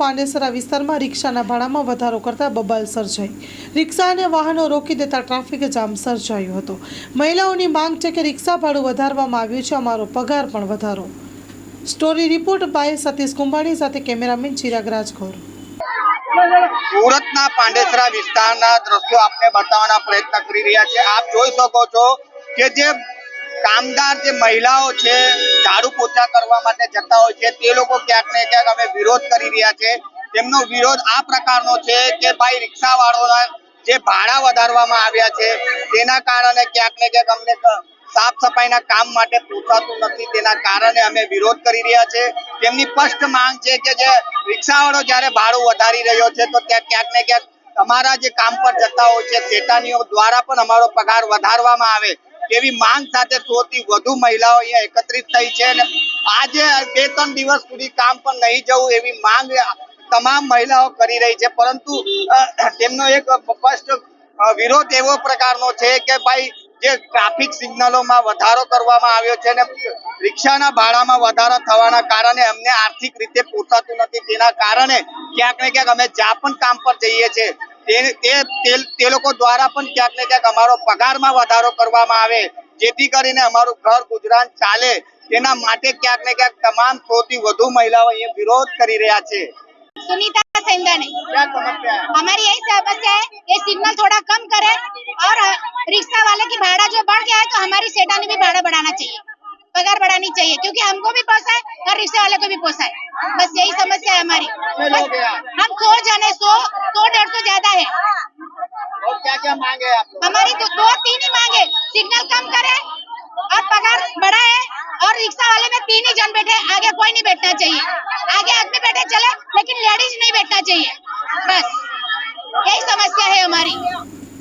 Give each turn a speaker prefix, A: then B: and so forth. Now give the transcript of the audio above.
A: પાંડેસરા વિસ્તારમાં રિક્ષાના ભાડામાં વધારો કરતા બબાલ સર્જાઈ. રિક્ષા અને વાહનો રોકી દેતા ટ્રાફિક જામ સર્જાયો હતો. મહિલાઓની માંગ છે કે રિક્ષા ભાડું વધારવામાં આવ્યું છે. અમારો પગાર પણ વધારો. Story report by Satish Kumbhani સાથે કેમેરામેન ચિરાગ રાજખોર.
B: સુરતના પાંડેસરા વિસ્તારના દ્રશ્યો આપને બતાવવાના પ્રયત્ન કરી રહ્યા છે. આપ જોઈ શકો છો કે જે કામદાર જે મહિલાઓ છે, ઝાડુ પોતા કરવા માટે જતા હોય છે, તે લોકો ક્યાંક ને ક્યાંક અમે વિરોધ કરી રહ્યા છે. તેમનો વિરોધ આ પ્રકારનો છે કે ભાઈ રિક્ષા વાળોના જે ભાડા વધારવામાં આવ્યા છે, તેના કારણે ક્યાંક ને ક્યાંક અમને સાફ સફાઈના કામ માટે પૂછાતું નથી. તેના કારણે અમે વિરોધ કરી રહ્યા છે. તેમની સ્પષ્ટ માંગ છે કે જે રિક્ષાવાળો જ્યારે ભાડું વધારી રહ્યો છે, તો ત્યાં ક્યાંક ને ક્યાંક તમારા જે કામ પર જતા હોય છે, શેતાનીઓ દ્વારા પણ અમારો પગાર વધારવામાં આવે. તેવી માંગ સાથે સો વધુ મહિલાઓ અહીંયા એકત્રિત થઈ છે અને આજે બે ત્રણ દિવસ સુધી કામ પર નહીં જવું એવી માંગ તમામ મહિલાઓ કરી રહી છે. પરંતુ તેમનો એક સ્પષ્ટ વિરોધ એવો પ્રકારનો છે કે ભાઈ, જે ટ્રાફિક સિગ્નલોમાં વધારો કરવામાં આવ્યો છે અને રિક્ષાના ભાડામાં વધારો થવાના કારણે અમને આર્થિક રીતે પોસાતું નથી. તેના કારણે ક્યાંક ને ક્યાંક અમે જ્યાં પણ કામ પર જઈએ છીએ તે તે- તે- તે લોકો દ્વારા પણ ક્યાંક ને ક્યાંક અમારો પગારમાં વધારો કરવામાં આવે જેથી કરીને અમારું ઘર ગુજરાન ચાલે તેના માટે ક્યાંક ને ક્યાંક તમામ સો થી વધુ મહિલાઓ અહીંયા વિરોધ કરી રહ્યા છે
C: सुनीता सेंदाने
B: क्या समस्या है
C: हमारी यही समस्या है ये सिग्नल थोड़ा कम करे और रिक्शा वाले की भाड़ा जो बढ़ गया है तो हमारी सेठानी भी भाड़ा बढ़ाना चाहिए पगार बढ़ानी चाहिए क्योंकि हमको भी पोसाए और रिक्शा वाले को भी पोसाए बस यही समस्या है हमारी।
B: हैं आप?
C: हम सौ जने सौ सौ डेढ़ सौ ज़्यादा है।
B: और क्या क्या मांगे आप?
C: हमारी तो दो तीन ही मांगे। सिग्नल कम करे और पगार बढ़ाए और रिक्शा वाले में तीन ही जन बैठे आगे कोई नहीं बैठना चाहिए। आगे आदमी बैठे चले लेकिन लेडीज़ नहीं बैठना चाहिए। बस यही समस्या है हमारी।